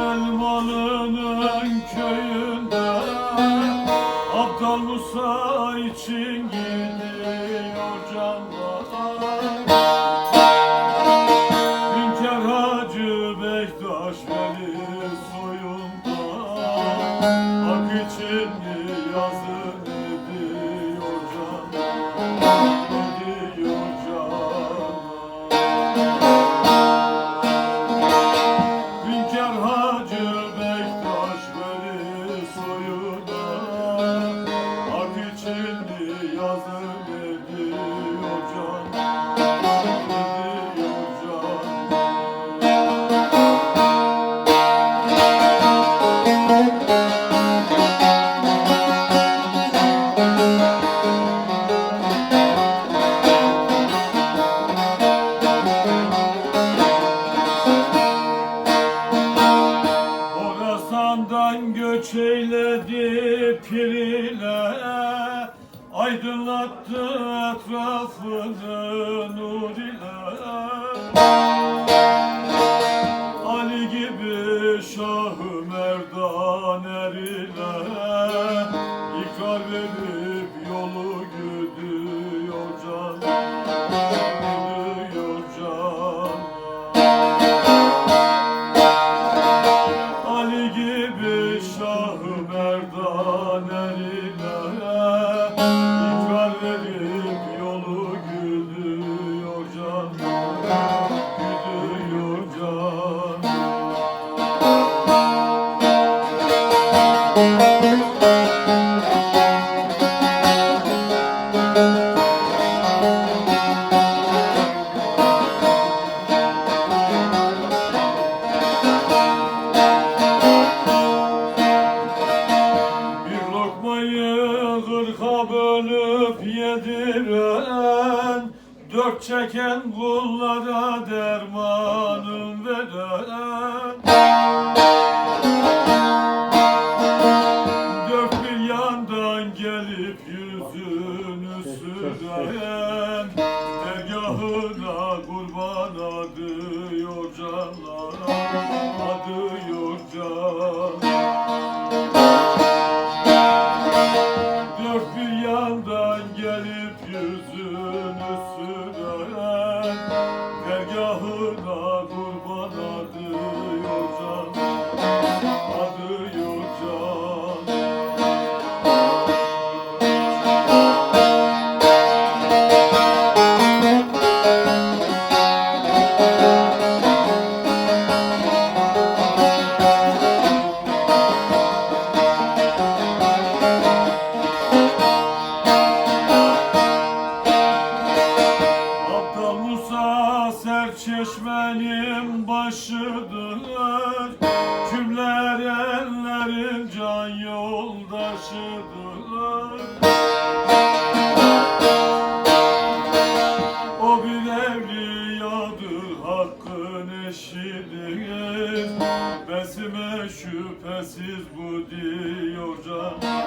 Elmalı'nın köyünde Abdal Musa için gidiyor canlar. Hünkar Hacı Bektaş Veli soyunda pir Aydınlattı etrafını nur ile. Ali gibi Şah-ı Merdan er ile İkrar verip yediren Dört çeken kullara dermanın veren. Dört bir yandan gelip yüzünü süren. Dergahına kurban adıyor canlar Adıyor can yüzünü Musa serçeşmenin başıdır. Cümler ellerin can yoldaşıdır. O bir evliyadır hakkın eşidir. Besime şüphesiz bu diyor can